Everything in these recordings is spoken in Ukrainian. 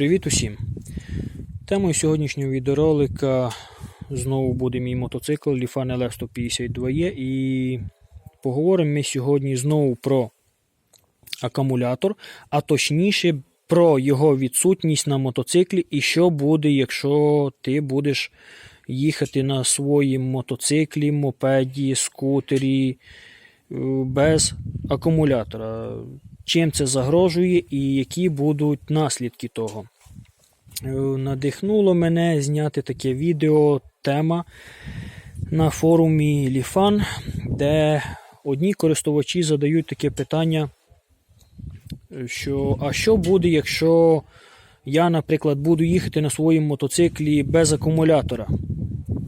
Привіт усім! Темою сьогоднішнього відеоролика знову буде мій мотоцикл Lifan LF152E і поговоримо ми сьогодні знову про акумулятор, а точніше про його відсутність на мотоциклі і що буде, якщо ти будеш їхати на своїм мотоциклі, мопеді, скутері е, без акумулятора. Чим це загрожує і які будуть наслідки того. Е, Надихнуло мене зняти таке відео, тема на форумі Ліфан, де одні користувачі задають таке питання, що а що буде, якщо я, наприклад, буду їхати на своєму мотоциклі без акумулятора,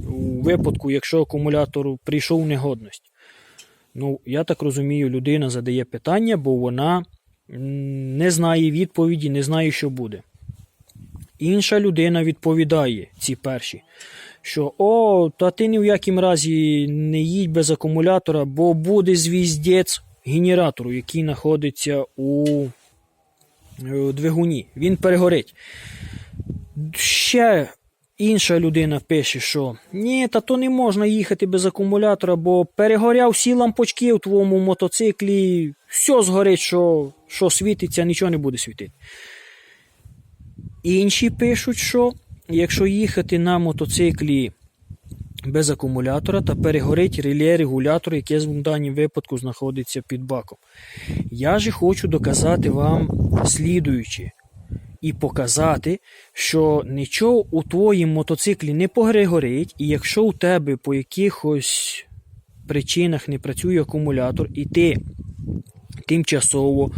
у випадку, якщо акумулятор прийшов в негодність. Ну, я так розумію, людина задає питання, бо вона не знає відповіді, не знає, що буде. Інша людина відповідає ці перші, що о, та ти ні в якому разі не їдь без акумулятора, бо буде звіздець генератору, який знаходиться у е, двигуні. Він перегорить. Ще інша людина пише, що ні, та то не можна їхати без акумулятора, бо перегоряв всі лампочки в твоєму мотоциклі, все згорить, що, що світиться, нічого не буде світити. Інші пишуть, що якщо їхати на мотоциклі без акумулятора та перегорить реле регулятор, яке в даному випадку знаходиться під баком. Я же хочу доказати вам слідуючи і показати, що нічого у твоїм мотоциклі не перегорить, і якщо у тебе по якихось причинах не працює акумулятор, і ти тимчасово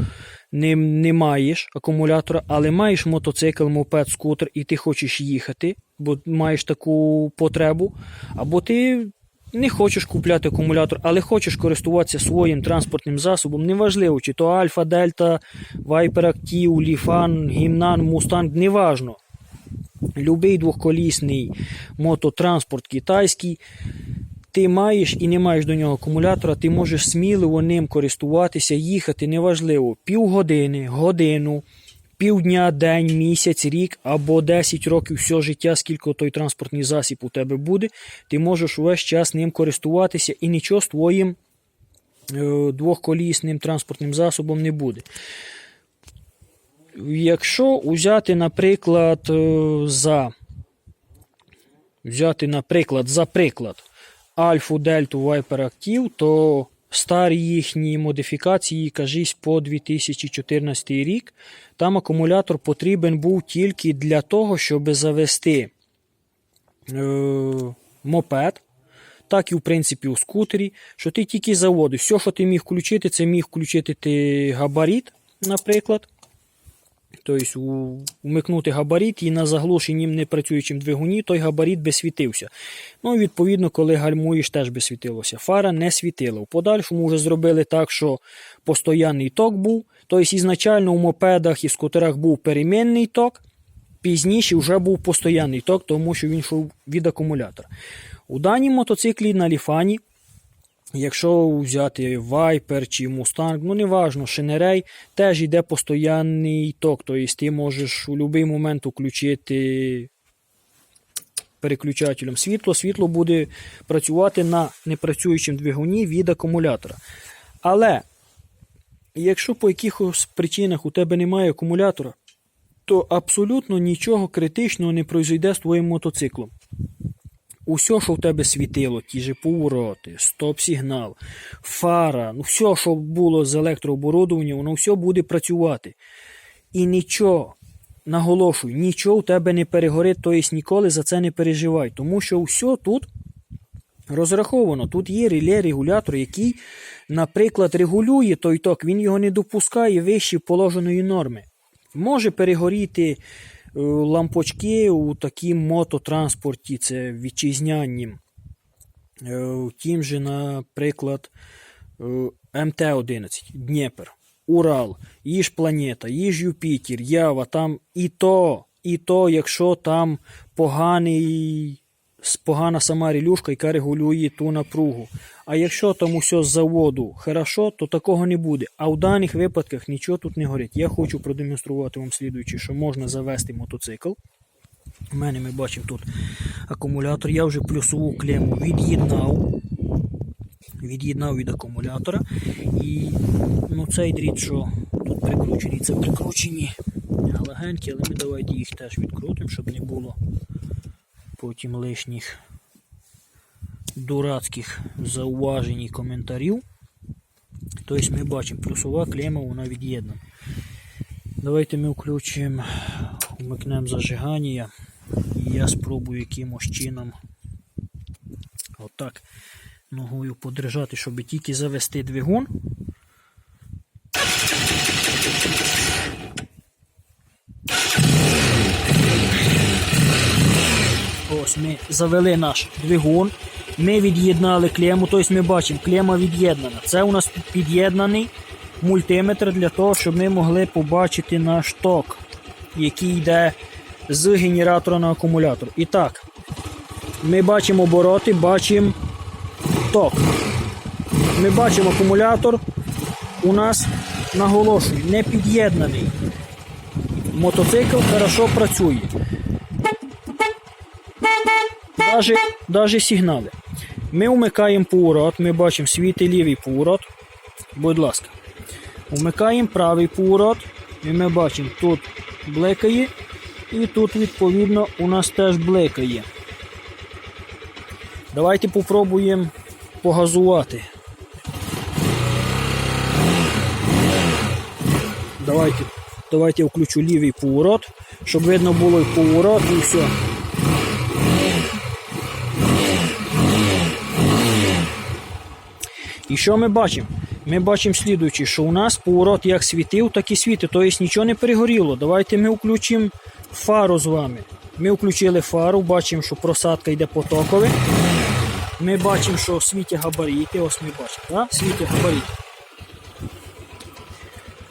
не, не маєш акумулятора, але маєш мотоцикл, мопед, скутер, і ти хочеш їхати, бо маєш таку потребу, або ти не хочеш купляти акумулятор, але хочеш користуватися своїм транспортним засобом, неважливо, чи то Альфа, Дельта, Viper Active, Ліфан, Гімнан, Мустанг, неважно. Любий двохколісний мототранспорт китайський, ти маєш і не маєш до нього акумулятора, ти можеш сміливо ним користуватися, їхати, неважливо, півгодини, годину, півдня, день, місяць, рік або 10 років все життя, скільки той транспортний засіб у тебе буде, ти можеш увесь час ним користуватися і нічого з твоїм е, двохколісним транспортним засобом не буде. Якщо взяти, наприклад, е, за взяти, наприклад, за приклад Альфу Дельту Viper Active, то старі їхні модифікації, кажись, по 2014 рік, там акумулятор потрібен був тільки для того, щоб завести е, мопед, так і в принципі у скутері, що ти тільки заводиш. Все, що ти міг включити, це міг включити ти габарит, наприклад. Тобто вмикнути габарит і на заглушенім непрацюючим двигуні той габарит би світився. Ну, відповідно, коли гальмуєш, теж би світилося. Фара не світила. В подальшому вже зробили так, що постоянний ток був. Тобто, ізначально у мопедах і скутерах був перемінний ток, пізніше вже був постоянний ток, тому що він йшов від акумулятора. У даній мотоциклі на ліфані Якщо взяти Viper чи Mustang, ну неважно, шинерей, теж йде постоянний ток. Тобто ти можеш у будь-який момент включити переключателем світло. Світло буде працювати на непрацюючому двигуні від акумулятора. Але якщо по якихось причинах у тебе немає акумулятора, то абсолютно нічого критичного не пройде з твоїм мотоциклом. Усе, що в тебе світило, ті же повороти, стоп-сигнал, фара, ну все, що було з електрооборудовання, воно все буде працювати. І нічого, наголошую, нічого у тебе не перегорить, тобто ніколи за це не переживай. Тому що все тут розраховано. Тут є реле регулятор, який, наприклад, регулює той ток, він його не допускає вище положеної норми. Може перегоріти лампочки у такій мототранспорті, це вітчизнянім. Е, Тім же, наприклад, е, МТ-11, Дніпр, Урал, їж Планета, їж Юпітер, Ява, там і то, і то, якщо там поганий погана сама релюшка, яка регулює ту напругу. А якщо там усе з заводу хорошо, то такого не буде. А в даних випадках нічого тут не горить. Я хочу продемонструвати вам слідуючи, що можна завести мотоцикл. У мене ми бачимо тут акумулятор. Я вже плюсову клему від'єднав. Від'єднав від акумулятора. І ну, цей дріт, що тут прикручені, це прикручені легенькі, але ми давайте їх теж відкрутимо, щоб не було потім лишніх дурацьких зауважень і коментарів. Тобто ми бачимо, плюсова клема вона від'єднана. Давайте ми включимо, вмикнемо зажигання. І я спробую якимось чином отак ногою подержати, щоб тільки завести двигун. Ми завели наш двигун. Ми від'єднали клему, тобто ми бачимо, клема від'єднана. Це у нас під'єднаний мультиметр для того, щоб ми могли побачити наш ток, який йде з генератора на акумулятор. І так, ми бачимо обороти, бачимо ток. Ми бачимо акумулятор. У нас наголошую, не під'єднаний. Мотоцикл хорошо працює. Даже, даже сигнали. Ми вмикаємо поворот, ми бачимо світий лівий поворот. Будь ласка. Вмикаємо правий поворот. І ми бачимо, тут бликає. І тут, відповідно, у нас теж бликає. Давайте попробуємо погазувати. Давайте, давайте я включу лівий поворот, щоб видно було і поворот, і все. І що ми бачимо? Ми бачимо слідуючи, що у нас поворот як світив, так і світить, тобто нічого не перегоріло. Давайте ми включимо фару з вами. Ми включили фару, бачимо, що просадка йде потокове. Ми бачимо, що світять габарити. Ось ми бачимо, да? світять габарити.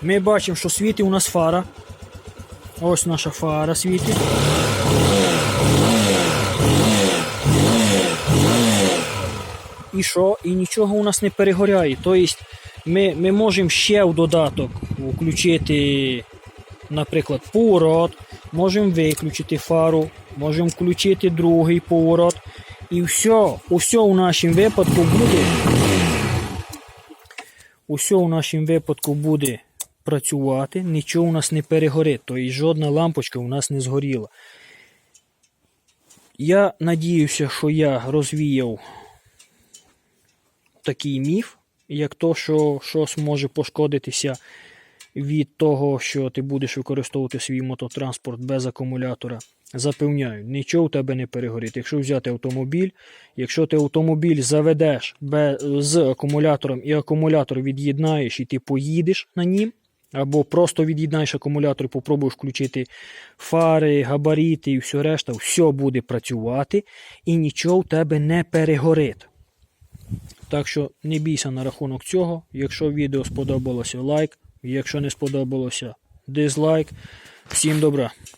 Ми бачимо, що світить у нас фара. Ось наша фара світить. Що? І нічого у нас не перегоряє. Тобто ми, ми можемо ще в додаток включити, наприклад, поворот, можемо виключити фару, можемо включити другий поворот. І все, усе у нашому випадку буде. Усе у нашому випадку буде працювати, нічого у нас не перегорить, тобто жодна лампочка у нас не згоріла. Я надіюся, що я розвіяв такий міф, як то, що щось може пошкодитися від того, що ти будеш використовувати свій мототранспорт без акумулятора. Запевняю, нічого у тебе не перегорить. Якщо взяти автомобіль, якщо ти автомобіль заведеш без, з акумулятором і акумулятор від'єднаєш і ти поїдеш на нім, або просто від'єднаєш акумулятор і попробуєш включити фари, габарити і все решта, все буде працювати і нічого у тебе не перегорить. Так що не бійся на рахунок цього. Якщо відео сподобалося, лайк. Якщо не сподобалося, дизлайк. Всім добра.